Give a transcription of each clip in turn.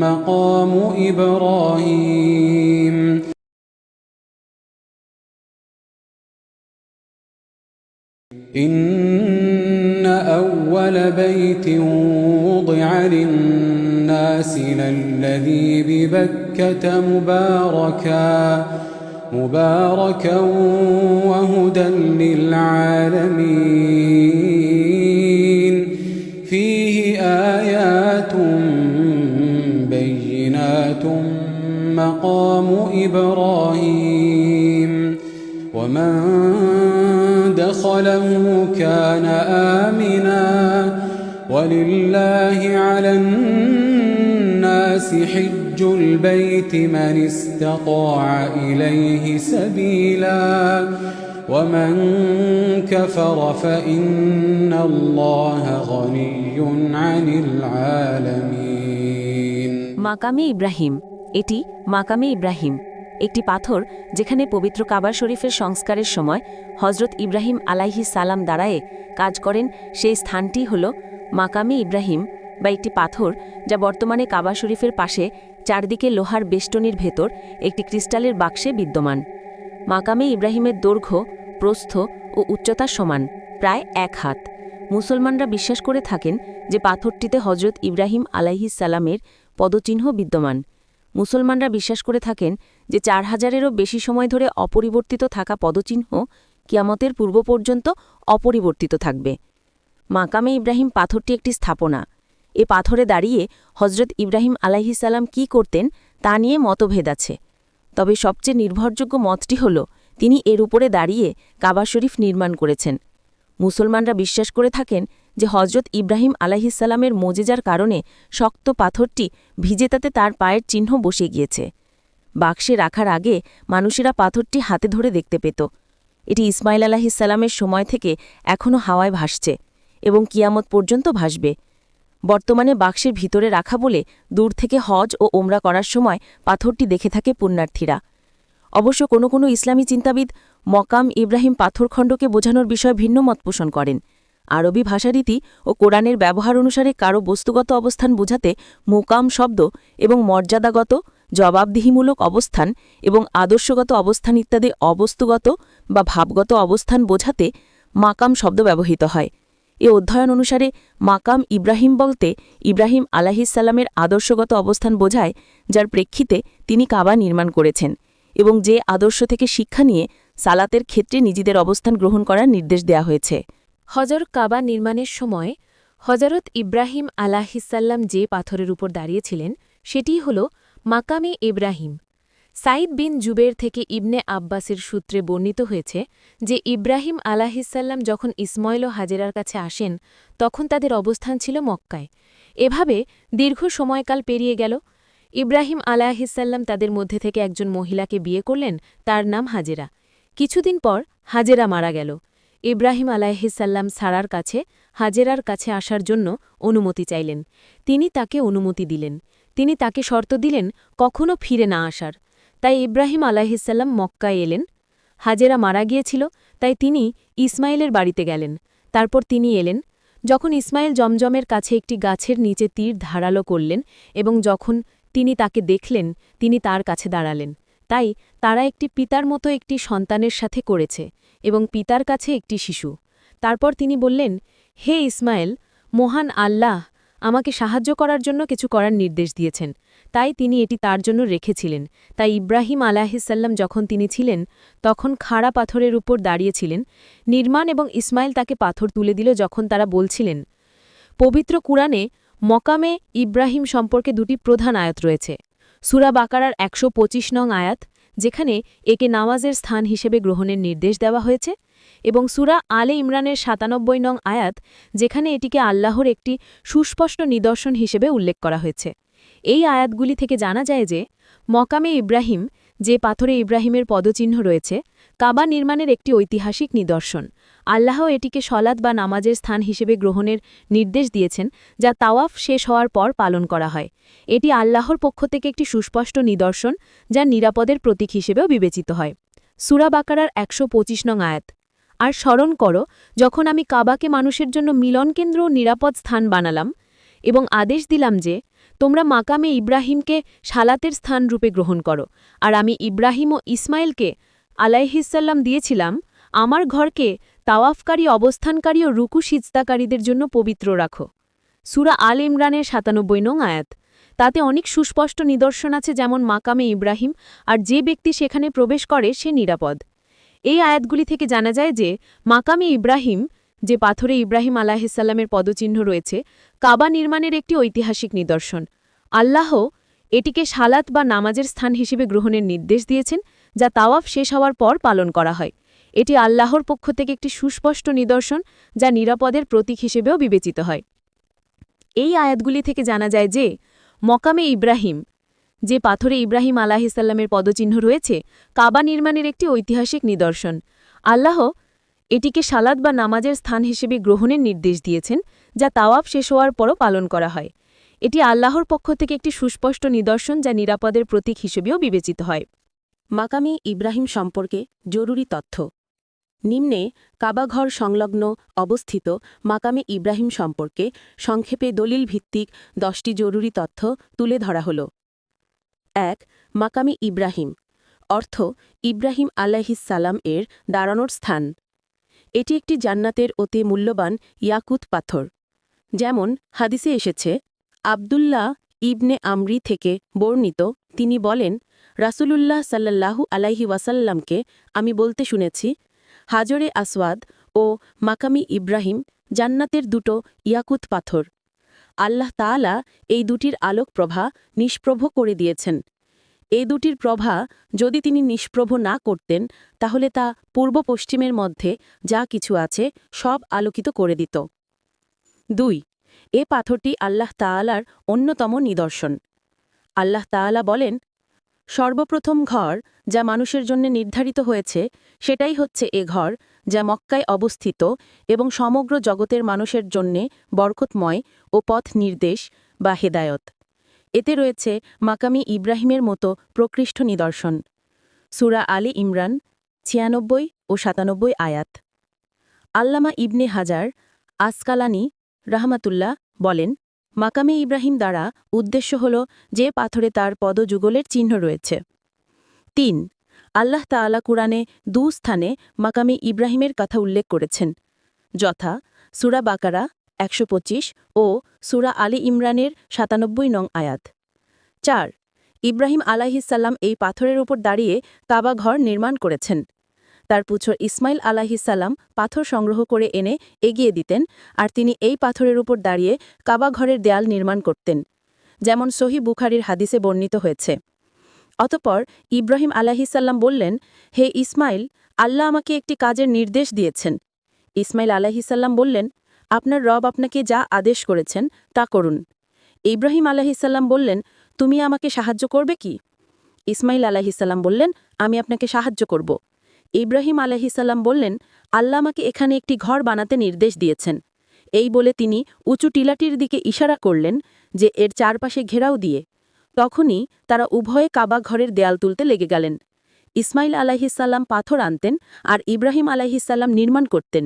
مقام إبراهيم. إن أول بيت وضع للناس للذي ببكة مباركا مباركا وهدى للعالمين. فيه آيات مقام إبراهيم. ومن دخله كان آمنا. ولله على الناس حج البيت من استطاع إليه سبيلا. ومن كفر فإن الله غني عن العالمين. مقام إبراهيم. এটি মাকামে ইব্রাহিম, একটি পাথর যেখানে পবিত্র কাবা শরীফের সংস্কারের সময় হজরত ইব্রাহিম আলাইহি সালাম দাঁড়ায়ে কাজ করেন, সেই স্থানটি হল মাকামে ইব্রাহিম বা একটি পাথর যা বর্তমানে কাবা শরীফের পাশে চারদিকে লোহার বেষ্টনীর ভেতর একটি ক্রিস্টালের বাক্সে বিদ্যমান। মাকামে ইব্রাহিমের দৈর্ঘ্য, প্রস্থ ও উচ্চতা সমান, প্রায় এক হাত। মুসলমানরা বিশ্বাস করে থাকেন যে পাথরটিতে হজরত ইব্রাহিম আলাইহিস সালামের পদচিহ্ন বিদ্যমান। মুসলমানরা বিশ্বাস করে থাকেন যে চার হাজারেরও বেশি সময় ধরে অপরিবর্তিত থাকা পদচিহ্ন কিয়ামতের পূর্ব পর্যন্ত অপরিবর্তিত থাকবে। মাকামে ইব্রাহিম পাথরটি একটি স্থাপনা। এ পাথরে দাঁড়িয়ে হজরত ইব্রাহিম আলাইহিসাল্লাম কি করতেন তা নিয়ে মতভেদ আছে। তবে সবচেয়ে নির্ভরযোগ্য মতটি হল, তিনি এর উপরে দাঁড়িয়ে কাবা শরীফ নির্মাণ করেছেন। মুসলমানরা বিশ্বাস করে থাকেন যে হজরত ইব্রাহিম আলাহিসাল্লামের মোজেজার কারণে শক্ত পাথরটি ভিজে তাতে তার পায়ের চিহ্ন বসে গিয়েছে। বাক্সে রাখার আগে মানুষেরা পাথরটি হাতে ধরে দেখতে পেত। এটি ইসমাইল আলাহিসাল্লামের সময় থেকে এখনও হাওয়ায় ভাসছে এবং কিয়ামত পর্যন্ত ভাসবে। বর্তমানে বাক্সের ভিতরে রাখা বলে দূর থেকে হজ ও ওমরা করার সময় পাথরটি দেখে থাকে পুণ্যার্থীরা। অবশ্য কোনো কোনো ইসলামী চিন্তাবিদ মকাম ইব্রাহিম পাথরখণ্ডকে বোঝানোর বিষয়ে ভিন্ন মত পোষণ করেন। আরবি ভাষারীতি ও কোরআনের ব্যবহার অনুসারে কারও বস্তুগত অবস্থান বোঝাতে মোকাম শব্দ এবং মর্যাদাগত, জবাবদিহিমূলক অবস্থান এবং আদর্শগত অবস্থান ইত্যাদি অবস্তুগত বা ভাবগত অবস্থান বোঝাতে মাকাম শব্দ ব্যবহৃত হয়। এ অধ্যয়ন অনুসারে মাকাম ইব্রাহিম বলতে ইব্রাহিম আলাহিসাল্লামের আদর্শগত অবস্থান বোঝায়, যার প্রেক্ষিতে তিনি কাবা নির্মাণ করেছেন এবং যে আদর্শ থেকে শিক্ষা নিয়ে সালাতের ক্ষেত্রে নিজেদের অবস্থান গ্রহণ করার নির্দেশ দেয়া হয়েছে। হজর কাবা নির্মাণের সময় হজরত ইব্রাহিম আলাহিসাল্লাম যে পাথরের উপর দাঁড়িয়েছিলেন, সেটি হল মাকামে ইব্রাহিম। সাইদ বিন জুবের থেকে ইবনে আব্বাসের সূত্রে বর্ণিত হয়েছে যে ইব্রাহিম আলাহিসাল্লাম যখন ইসমাইল ও হাজেরার কাছে আসেন, তখন তাদের অবস্থান ছিল মক্কায়। এভাবে দীর্ঘ সময়কাল পেরিয়ে গেল। ইব্রাহিম আলাহিসাল্লাম তাদের মধ্যে থেকে একজন মহিলাকে বিয়ে করলেন, তার নাম হাজেরা। কিছুদিন পর হাজেরা মারা গেল। ইব্রাহিম আলাহিসাল্লাম সারার কাছে, হাজেরার কাছে আসার জন্য অনুমতি চাইলেন। তিনি তাকে অনুমতি দিলেন। তিনি তাকে শর্ত দিলেন কখনও ফিরে না আসার। তাই ইব্রাহিম আলাহিসাল্লাম মক্কায় এলেন। হাজেরা মারা গিয়েছিল, তাই তিনি ইসমাইলের বাড়িতে গেলেন। তারপর তিনি এলেন। যখন ইসমাইল জমজমের কাছে একটি গাছের নিচে তীর ধারালো করলেন এবং যখন তিনি তাকে দেখলেন, তিনি তার কাছে দাঁড়ালেন। তাই তারা একটি পিতার মতো একটি সন্তানের সাথে করেছে। এবং পিতার কাছে একটি শিশু। তারপর তিনি বললেন, হে ইসমাইল, মহান আল্লাহ আমাকে সাহায্য করার জন্য কিছু করার নির্দেশ দিয়েছেন। তাই তিনি এটি তার জন্য রেখেছিলেন। তাই ইব্রাহিম আলাহিসাল্লাম যখন তিনি ছিলেন, তখন খাড়া পাথরের উপর দাঁড়িয়েছিলেন। নির্মাণ এবং ইসমাইল তাকে পাথর তুলে দিল যখন তারা বলছিলেন, পবিত্র কুরআনে মকামে ইব্রাহিম সম্পর্কে দুটি প্রধান আয়াত রয়েছে। সুরা বাকারার একশো পঁচিশ নং আয়াত যেখানে একে নামাজের স্থান হিসেবে গ্রহণের নির্দেশ দেওয়া হয়েছে এবং সুরা আলে ইমরানের সাতানব্বই নং আয়াত, যেখানে এটিকে আল্লাহর একটি সুস্পষ্ট নিদর্শন হিসেবে উল্লেখ করা হয়েছে। এই আয়াতগুলি থেকে জানা যায় যে, মকামে ইব্রাহিম, যে পাথরে ইব্রাহিমের পদচিহ্ন রয়েছে কাবা নির্মাণের একটি ঐতিহাসিক নিদর্শন। আল্লাহ এটিকে সলাদ বা নামাজের স্থান হিসেবে গ্রহণের নির্দেশ দিয়েছেন, যা তাওয়াফ শেষ হওয়ার পর পালন করা হয়। এটি আল্লাহর পক্ষ থেকে একটি সুস্পষ্ট নিদর্শন, যা নিরাপদের প্রতীক হিসেবেও বিবেচিত হয়। সুরা বাকারার একশো পঁচিশ নং আয়াত। আর স্মরণ করো, যখন আমি কাবাকে মানুষের জন্য মিলনকেন্দ্র ও নিরাপদ স্থান বানালাম এবং আদেশ দিলাম যে, তোমরা মাকামে ইব্রাহিমকে সালাতের স্থান রূপে গ্রহণ করো, আর আমি ইব্রাহিম ও ইসমাইলকে আলাইহিসাল্লাম দিয়েছিলাম, আমার ঘরকে তাওয়াফকারী, অবস্থানকারী ও রুকু সিজদাকারীদের জন্য পবিত্র রাখো। সুরা আল ইমরানের সাতানব্বই নং আয়াত। তাতে অনেক সুস্পষ্ট নিদর্শন আছে যেমন মাকামে ইব্রাহিম আর যে ব্যক্তি সেখানে প্রবেশ করে, সে নিরাপদ। এই আয়াতগুলি থেকে জানা যায় যে মাকামে ইব্রাহিম, যে পাথরে ইব্রাহিম আলাহিসাল্লামের পদচিহ্ন রয়েছে, কাবা নির্মাণের একটি ঐতিহাসিক নিদর্শন। আল্লাহ এটিকে সালাত বা নামাজের স্থান হিসেবে গ্রহণের নির্দেশ দিয়েছেন যা তাওয়াফ শেষ হওয়ার পর পালন করা হয়। এটি আল্লাহর পক্ষ থেকে একটি সুস্পষ্ট নিদর্শন যা নিরাপদের প্রতীক হিসেবেও বিবেচিত হয়। এই আয়াতগুলি থেকে জানা যায় যে, মকামে ইব্রাহিম, যে পাথরে ইব্রাহিম আলাহিসাল্লামের পদচিহ্ন রয়েছে, কাবা নির্মাণের একটি ঐতিহাসিক নিদর্শন। আল্লাহ এটিকে সালাদ বা নামাজের স্থান হিসেবে গ্রহণের নির্দেশ দিয়েছেন, যা তাওয়াফ শেষ হওয়ার পরও পালন করা হয়। এটি আল্লাহর পক্ষ থেকে একটি সুস্পষ্ট নিদর্শন যা নিরাপদের প্রতীক হিসেবেও বিবেচিত হয়। মাকামে ইব্রাহিম সম্পর্কে জরুরি তথ্য। নিম্নে কাবাঘর সংলগ্ন অবস্থিত মাকামে ইব্রাহিম সম্পর্কে সংক্ষেপে দলিল ভিত্তিক দশটি জরুরি তথ্য তুলে ধরা হল। এক, মাকামে ইব্রাহিম। অর্থ, ইব্রাহিম সালাম এর দাঁড়ানোর স্থান। এটি একটি জান্নাতের অতি মূল্যবান ইয়াকুত পাথর। যেমন হাদিসে এসেছে, আবদুল্লাহ ইবনে আমরি থেকে বর্ণিত তিনি বলেন, রাসূলুল্লাহ সাল্লাল্লাহু আলাইহি ওয়াসাল্লামকে আমি বলতে শুনেছি, হাজরে আসওয়াদ ও মাকামি ইব্রাহিম জান্নাতের দুটো ইয়াকুত পাথর। আল্লাহ তাআলা এই দুটির আলোক প্রভা নিষ্প্রভ করে দিয়েছেন। এই দুটির প্রভা যদি তিনি নিষ্প্রভ না করতেন, তাহলে তা পূর্ব পশ্চিমের মধ্যে যা কিছু আছে সব আলোকিত করে দিত। দুই, এ পাথরটি আল্লাহ তাআলার অন্যতম নিদর্শন। আল্লাহ তাআলা বলেন, সর্বপ্রথম ঘর যা মানুষের জন্য নির্ধারিত হয়েছে, সেটাই হচ্ছে এ ঘর যা মক্কায় অবস্থিত এবং সমগ্র জগতের মানুষের জন্যে বরকতময় ও পথ নির্দেশ বা হেদায়ত। এতে রয়েছে মাকামি ইব্রাহিমের মতো প্রকৃষ্ট নিদর্শন। সুরা আলী ইমরান, ছিয়ানব্বই ও সাতানব্বই আয়াত। আল্লামা ইবনে হাজার আসকালানি রাহমাতুল্লাহ বলেন মাকামে ইব্রাহিম দ্বারা উদ্দেশ্য হল যে পাথরে তার পদযুগলের চিহ্ন রয়েছে। তিন, আল্লাহ তাআলা কুরআনে দু স্থানে মাকামে ইব্রাহিমের কথা উল্লেখ করেছেন। যথা, সুরা বাকারা একশো পঁচিশ ও সুরা আলী ইমরানের সাতানব্বই নং আয়াত। চার, ইব্রাহিম আলাহিসাল্লাম এই পাথরের উপর দাঁড়িয়ে কাবা ঘর নির্মাণ করেছেন। তার পুত্র ইসমাইল আলাহিসাল্লাম পাথর সংগ্রহ করে এনে এগিয়ে দিতেন আর তিনি এই পাথরের উপর দাঁড়িয়ে কাবা ঘরের দেয়াল নির্মাণ করতেন, যেমন সহি বুখারির হাদিসে বর্ণিত হয়েছে। অতপর ইব্রাহিম আলাহিসাল্লাম বললেন, হে ইসমাইল, আল্লাহ আমাকে একটি কাজের নির্দেশ দিয়েছেন। ইসমাইল আলাহিসাল্লাম বললেন, আপনার রব আপনাকে যা আদেশ করেছেন তা করুন। ইব্রাহিম আলাহিসাল্লাম বললেন, তুমি আমাকে সাহায্য করবে কি? ইসমাইল আলাহিসাল্লাম বললেন, আমি আপনাকে সাহায্য করব। ইব্রাহিম আলাহিসাল্লাম বললেন আল্লাহ আমাকে এখানে একটি ঘর বানাতে নির্দেশ দিয়েছেন। এই বলে তিনি উঁচু টিলাটির দিকে ইশারা করলেন যে এর চারপাশে ঘেরাও দিয়ে। তখনই তারা উভয়ে কাবা ঘরের দেয়াল তুলতে লেগে গেলেন। ইসমাইল আলাহিসাল্লাম পাথর আনতেন আর ইব্রাহিম আলাহিসাল্লাম নির্মাণ করতেন।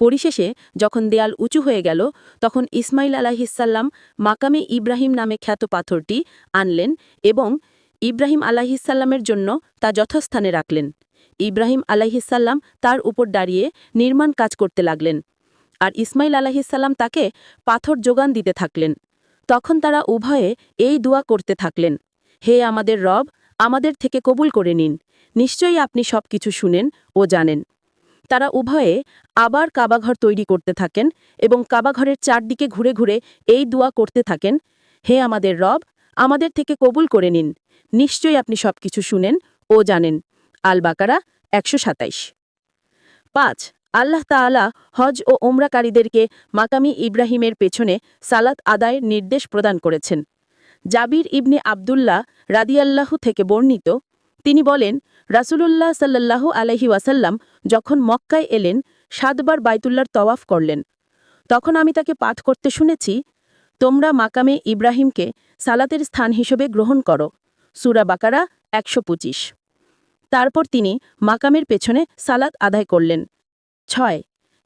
পরিশেষে যখন দেয়াল উঁচু হয়ে গেল, তখন ইসমাইল আলাহিসাল্লাম মাকামে ইব্রাহিম নামে খ্যাত পাথরটি আনলেন এবং ইব্রাহিম আলাহিসাল্লামের জন্য তা যথাস্থানে রাখলেন। ইব্রাহিম আলাহিসাল্লাম তার উপর দাঁড়িয়ে নির্মাণ কাজ করতে লাগলেন। আর ইসমাইল আলাহিসাল্লাম তাকে পাথর যোগান দিতে থাকলেন। তখন তারা উভয়ে এই দোয়া করতে থাকলেন, হে আমাদের রব, আমাদের থেকে কবুল করে নিন। নিশ্চয়ই আপনি সব কিছু শুনেন ও জানেন। তারা উভয়ে আবার কাবাঘর তৈরি করতে থাকেন এবং কাবাঘরের চারদিকে ঘুরে ঘুরে এই দোয়া করতে থাকেন, হে আমাদের রব, আমাদের থেকে কবুল করে নিন। নিশ্চয়ই আপনি সব কিছু শুনেন ও জানেন। আল বাকারা একশো সাতাইশ। পাঁচ, আল্লাহ তাআলা হজ ও ওমরাকারীদেরকে মাকামি ইব্রাহিমের পেছনে সালাত আদায়ের নির্দেশ প্রদান করেছেন। জাবির ইবনে আবদুল্লাহ রাদিয়াল্লাহু থেকে বর্ণিত, তিনি বলেন, রাসূলুল্লাহ সাল্লাল্লাহু আলহি ওয়াসাল্লাম যখন মক্কায় এলেন, সাতবার বাইতুল্লার তওয়াফ করলেন। তখন আমি তাকে পাঠ করতে শুনেছি, তোমরা মাকামে ইব্রাহিমকে সালাতের স্থান হিসেবে গ্রহণ করো। সুরা বাকারা, একশো পঁচিশ। তারপর তিনি মাকামের পেছনে সালাত আদায় করলেন। ছয়,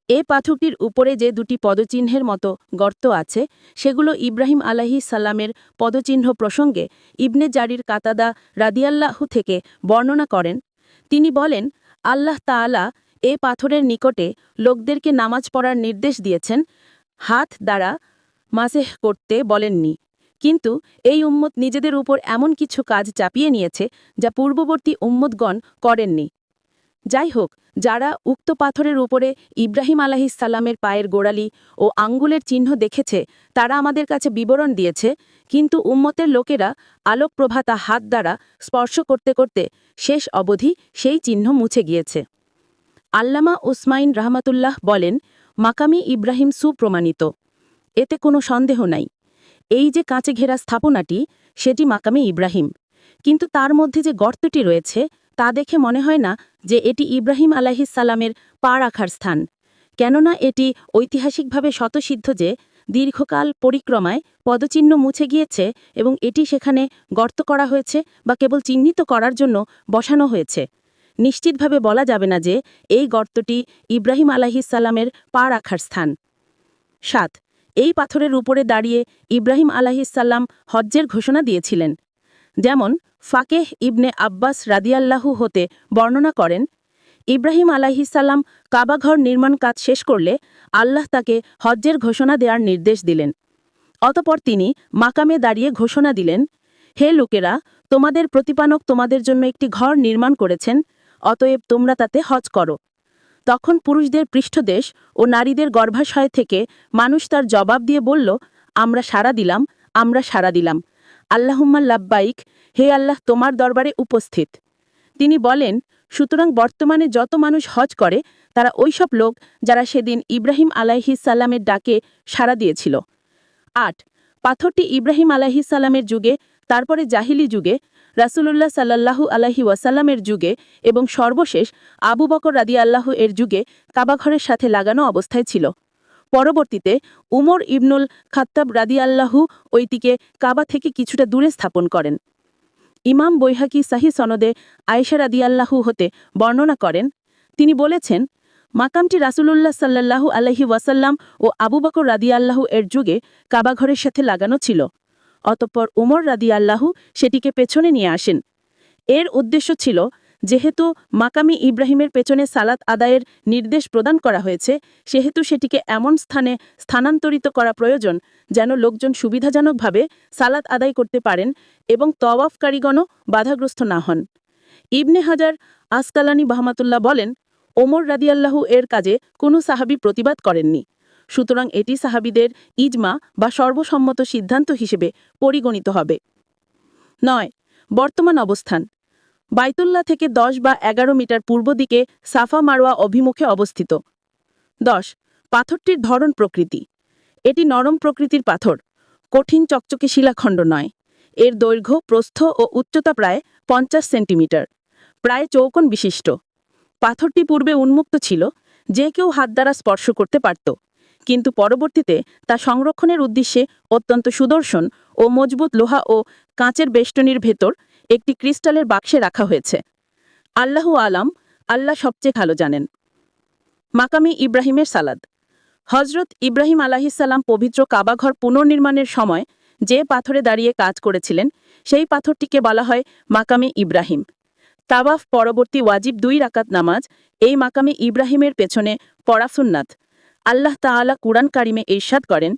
এ পাথরটির উপরে যে দুটি পদচিহ্নের মতো গর্ত আছে, সেগুলো ইব্রাহিম আলাহি সাল্লামের পদচিহ্ন প্রসঙ্গে ইবনে জারির কাতাদা রাদিয়াল্লাহু থেকে বর্ণনা করেন। তিনি বলেন, আল্লাহ তাআলা এ পাথরের নিকটে লোকদেরকে নামাজ পড়ার নির্দেশ দিয়েছেন। হাত দ্বারা মাসেহ করতে বলেননি। কিন্তু এই উম্মত নিজেদের উপর এমন কিছু কাজ চাপিয়ে নিয়েছে যা পূর্ববর্তী উম্মতগণ করেননি। যাই হোক যারা উক্ত পাথরের উপরে ইব্রাহিম আলাহিসাল্লামের পায়ের গোড়ালি ও আঙ্গুলের চিহ্ন দেখেছে, তারা আমাদের কাছে বিবরণ দিয়েছে, কিন্তু উম্মতের লোকেরা আলোক প্রভাতা হাত দ্বারা স্পর্শ করতে করতে শেষ অবধি সেই চিহ্ন মুছে গিয়েছে। আল্লামা উসমাইন রহমাতুল্লাহ বলেন, মাকামি ইব্রাহিম সুপ্রমাণিত। এতে কোনো সন্দেহ নাই। এই যে কাঁচে ঘেরা স্থাপনাটি, সেটি মাকামে ইব্রাহিম। কিন্তু তার মধ্যে যে গর্তটি রয়েছে, তা দেখে মনে হয় না যে এটি ইব্রাহিম আলাহিসাল্লামের পা রাখার স্থান। কেননা এটি ঐতিহাসিকভাবে শতসিদ্ধ যে, দীর্ঘকাল পরিক্রমায় পদচিহ্ন মুছে গিয়েছে এবং এটি সেখানে গর্ত করা হয়েছে বা কেবল চিহ্নিত করার জন্য বসানো হয়েছে। নিশ্চিতভাবে বলা যাবে না যে, এই গর্তটি ইব্রাহিম আলাহিসাল্লামের পা রাখার স্থান। সাত এই পাথরের উপরে দাঁড়িয়ে ইব্রাহিম আলাহিসাল্লাম হজ্জের ঘোষণা দিয়েছিলেন। যেমন ফাকেহ ইবনে আব্বাস রাদিয়াল্লাহু হতে বর্ণনা করেন, ইব্রাহিম আলাহিসাল্লাম কাবাঘর নির্মাণ কাজ শেষ করলে আল্লাহ তাকে হজ্জের ঘোষণা দেওয়ার নির্দেশ দিলেন। অতপর তিনি মাকামে দাঁড়িয়ে ঘোষণা দিলেন, হে লোকেরা, তোমাদের প্রতিপানক তোমাদের জন্য একটি ঘর নির্মাণ করেছেন, অতএব তোমরা তাতে হজ করো। তখন পুরুষদের পৃষ্ঠদেশ ও নারীদের গর্ভাশয় থেকে মানুষ তার জবাব দিয়ে বলল, আমরা সাড়া দিলাম, আমরা সাড়া দিলাম। আল্লাহুম্মা লাব্বাইক, হে আল্লাহ, তোমার দরবারে উপস্থিত। তিনি বলেন, সুতরাং বর্তমানে যত মানুষ হজ করে, তারা ওইসব লোক যারা সেদিন ইব্রাহিম আলাইহিসাল্লামের ডাকে সাড়া দিয়েছিল। আট, পাথরটি ইব্রাহিম আলাইহিসাল্লামের যুগে তারপরে জাহিলি যুগে, রাসূলুল্লাহ সাল্লাল্লাহু আলাইহি ওয়াসাল্লামের যুগে এবং সর্বশেষ আবু বকর রাদি আল্লাহ এর যুগে কাবাঘরের সাথে লাগানো অবস্থায় ছিল। পরবর্তীতে উমর ইবনুল খাত্তাব রাদি আল্লাহু ওইটিকে কাবা থেকে কিছুটা দূরে স্থাপন করেন। ইমাম বৈহাকি সাহি সনদে আয়েশা রাদি রাদিয়াল্লাহু হতে বর্ণনা করেন, তিনি বলেছেন, মাকামটি রাসূলুল্লাহ সাল্লাল্লাহু আলহি ওয়াসাল্লাম ও আবু বকর রাদি রাদিয়াল্লাহু এর যুগে কাবাঘরের সাথে লাগানো ছিল। অতঃপর উমর রাদিয়াল্লাহু সেটিকে পেছনে নিয়ে আসেন। এর উদ্দেশ্য ছিল, যেহেতু মাকামি ইব্রাহিমের পেছনে সালাত আদায়ের নির্দেশ প্রদান করা হয়েছে, সেহেতু সেটিকে এমন স্থানে স্থানান্তরিত করা প্রয়োজন যেন লোকজন সুবিধাজনকভাবে সালাত আদায় করতে পারেন এবং তওয়াফকারীগণও বাধাগ্রস্ত না হন। ইবনে হাজার আসকালানি বাহমাতুল্লাহ বলেন ওমর রাদিয়াল্লাহু এর কাজে কোনো সাহাবি প্রতিবাদ করেননি। সুতরাং এটি সাহাবিদের ইজমা বা সর্বসম্মত সিদ্ধান্ত হিসেবে পরিগণিত হবে। নয়, বর্তমান অবস্থান। বাইতুল্লাহ থেকে দশ বা এগারো মিটার পূর্ব দিকে সাফা মারোয়া অভিমুখে অবস্থিত। দশ, পাথরটির ধরন প্রকৃতি। এটি নরম প্রকৃতির পাথর। কঠিন চকচকে শিলাখণ্ড নয়। এর দৈর্ঘ্য, প্রস্থ ও উচ্চতা প্রায় পঞ্চাশ সেন্টিমিটার। প্রায় চৌকোন বিশিষ্ট। পাথরটি পূর্বে উন্মুক্ত ছিল, যে কেউ হাত দ্বারা স্পর্শ করতে পারত। কিন্তু পরবর্তীতে তা সংরক্ষণের উদ্দেশ্যে অত্যন্ত সুদর্শন ও মজবুত লোহা ও কাঁচের বেষ্টনীর ভেতর একটি ক্রিস্টালের বাক্সে রাখা হয়েছে। আল্লাহু আলাম, আল্লাহ সবচেয়ে ভালো জানেন। মাকামি ইব্রাহিমের সালাদ। হজরত ইব্রাহিম আলাহিসাল্লাম পবিত্র কাবাঘর পুনর্নির্মাণের সময় যে পাথরে দাঁড়িয়ে কাজ করেছিলেন, সেই পাথরটিকে বলা হয় মাকামি ইব্রাহিম। তাওয়াফ পরবর্তী ওয়াজিব দুই রাকাত নামাজ এই মাকামি ইব্রাহিমের পেছনে পড়াফুন্নাথ আল্লাহ তাআলা কুরআন কারিমে ইরশাদ করেন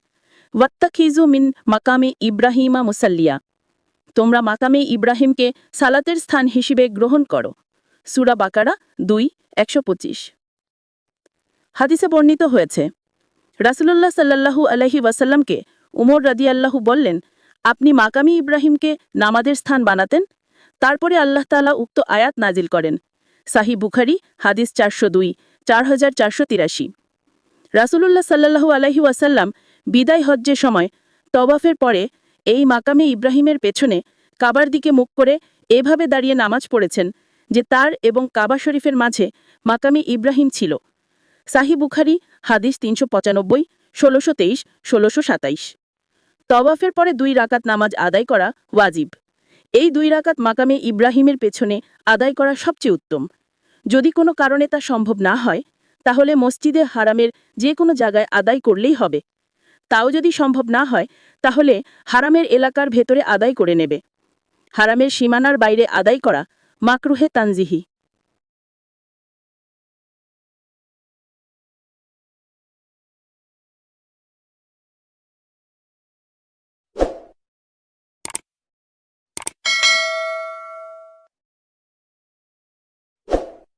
ওয়াত্তাখিজু মিন মাকামি ইব্রাহিমা মুসাল্লিয়া তোমরা মাকামে ইব্রাহিমকে সালাতের স্থান হিসেবে গ্রহণ করো। সুরা বাকারা দুই, একশো পঁচিশ। হাদিসে বর্ণিত হয়েছে, রাসুলুল্লাহ সাল্লাল্লাহু আলহি ওয়াসাল্লামকে উমর রাদিয়াল্লাহু বললেন, আপনি মাকামি ইব্রাহিমকে নামাদের স্থান বানাতেন, তারপরে আল্লাহ তালা উক্ত আয়াত নাজিল করেন। সাহি বুখারি, হাদিস চারশো দুই, চার হাজার চারশো তিরাশি। রাসুলুল্লাহ সাল্লাহু আলহি ওয়াসাল্লাম বিদায় হজ্জের সময় তবাফের পরে এই মাকামে ইব্রাহিমের পেছনে কাবার দিকে মুখ করে এভাবে দাঁড়িয়ে নামাজ পড়েছেন যে তার এবং কাবা শরীফের মাঝে মাকামে ইব্রাহিম ছিল। সাহি বুখারি, হাদিস তিনশো পঁচানব্বই, ষোলোশো তেইশ, ষোলোশো সাতাইশ। তওয়াফের পরে দুই রাকাত নামাজ আদায় করা ওয়াজিব। এই দুই রাকাত মাকামে ইব্রাহিমের পেছনে আদায় করা সবচেয়ে উত্তম। যদি কোনো কারণে তা সম্ভব না হয় তাহলে মসজিদে হারামের যে কোনো জায়গায় আদায় করলেই হবে। তাও যদি সম্ভব না হয়, তাহলে হারামের এলাকার ভেতরে আদায় করে নেবে। হারামের সীমানার বাইরে আদায় করা মাকরুহে তানজিহি।